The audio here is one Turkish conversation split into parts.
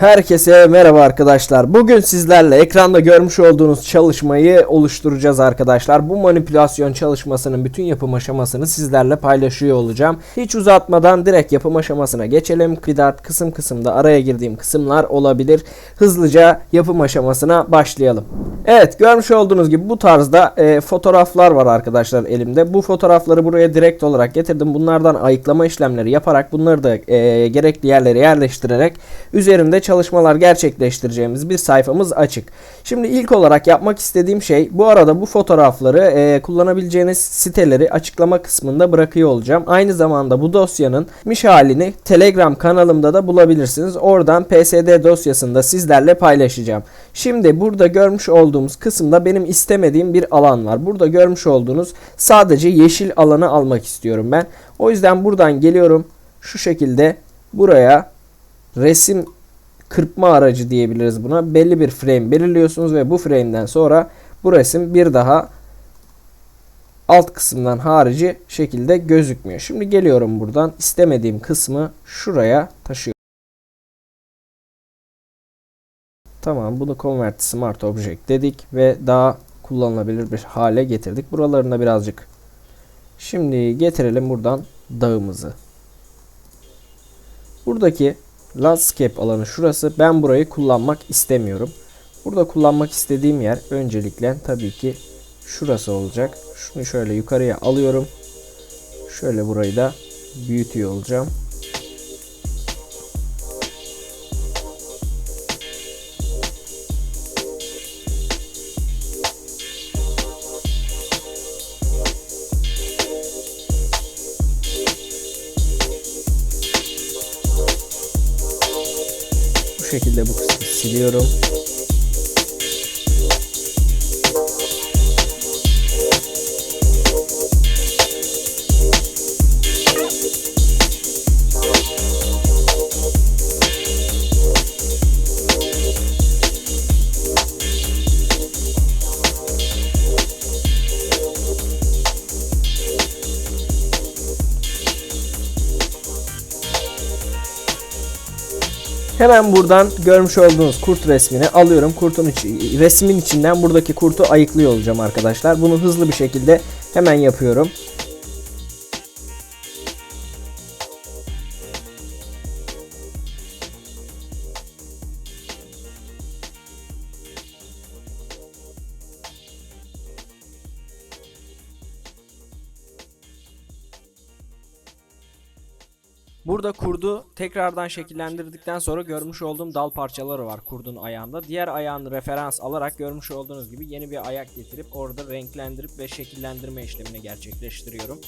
Herkese merhaba arkadaşlar. Bugün sizlerle ekranda görmüş olduğunuz çalışmayı oluşturacağız arkadaşlar. Bu manipülasyon çalışmasının bütün yapım aşamasını sizlerle paylaşıyor olacağım. Hiç uzatmadan direkt yapım aşamasına geçelim. Kıdat kısım kısımda araya girdiğim kısımlar olabilir. Hızlıca yapım aşamasına başlayalım. Evet görmüş olduğunuz gibi bu tarzda e, fotoğraflar var arkadaşlar elimde. Bu fotoğrafları buraya direkt olarak getirdim. Bunlardan ayıklama işlemleri yaparak bunları da e, gerekli yerlere yerleştirerek üzerinde çalışmalar gerçekleştireceğimiz bir sayfamız açık. Şimdi ilk olarak yapmak istediğim şey bu arada bu fotoğrafları e, kullanabileceğiniz siteleri açıklama kısmında bırakıyor olacağım. Aynı zamanda bu dosyanın miş halini Telegram kanalımda da bulabilirsiniz. Oradan PSD dosyasında sizlerle paylaşacağım. Şimdi burada görmüş olduğumuz kısımda benim istemediğim bir alan var. Burada görmüş olduğunuz sadece yeşil alanı almak istiyorum ben. O yüzden buradan geliyorum. Şu şekilde buraya resim kırpma aracı diyebiliriz buna. Belli bir frame belirliyorsunuz ve bu frame'den sonra bu resim bir daha alt kısımdan harici şekilde gözükmüyor. Şimdi geliyorum buradan istemediğim kısmı şuraya taşıyorum. Tamam bunu convert smart object dedik ve daha kullanılabilir bir hale getirdik. Buralarına birazcık şimdi getirelim buradan dağımızı. Buradaki landscape alanı şurası. Ben burayı kullanmak istemiyorum. Burada kullanmak istediğim yer öncelikle tabii ki şurası olacak. Şunu şöyle yukarıya alıyorum. Şöyle burayı da büyütüyor olacağım. Şekilde bu kısmı siliyorum. Hemen buradan görmüş olduğunuz kurt resmini alıyorum. Kurtun içi, resmin içinden buradaki kurtu ayıklıyor olacağım arkadaşlar. Bunu hızlı bir şekilde hemen yapıyorum. Burada kurdu tekrardan şekillendirdikten sonra görmüş olduğum dal parçaları var kurdun ayağında. Diğer ayağını referans alarak görmüş olduğunuz gibi yeni bir ayak getirip orada renklendirip ve şekillendirme işlemini gerçekleştiriyorum.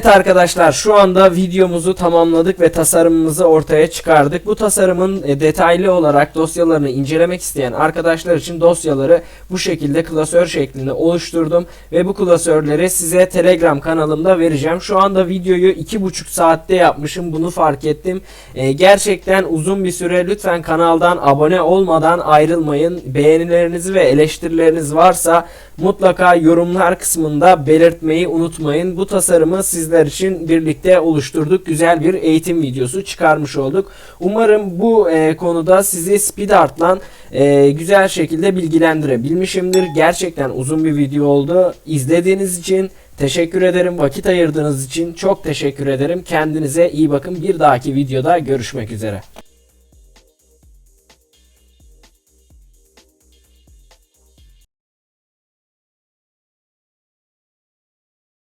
Evet arkadaşlar şu anda videomuzu tamamladık ve tasarımımızı ortaya çıkardık. Bu tasarımın e, detaylı olarak dosyalarını incelemek isteyen arkadaşlar için dosyaları bu şekilde klasör şeklinde oluşturdum ve bu klasörleri size Telegram kanalımda vereceğim. Şu anda videoyu 2,5 saatte yapmışım bunu fark ettim. E, gerçekten uzun bir süre lütfen kanaldan abone olmadan ayrılmayın. Beğenilerinizi ve eleştirileriniz varsa mutlaka yorumlar kısmında belirtmeyi unutmayın. Bu tasarımı sizler için birlikte oluşturduk. Güzel bir eğitim videosu çıkarmış olduk. Umarım bu e, konuda sizi SpeedArt'la e, güzel şekilde bilgilendirebilmişimdir. Gerçekten uzun bir video oldu. İzlediğiniz için teşekkür ederim. Vakit ayırdığınız için çok teşekkür ederim. Kendinize iyi bakın. Bir dahaki videoda görüşmek üzere.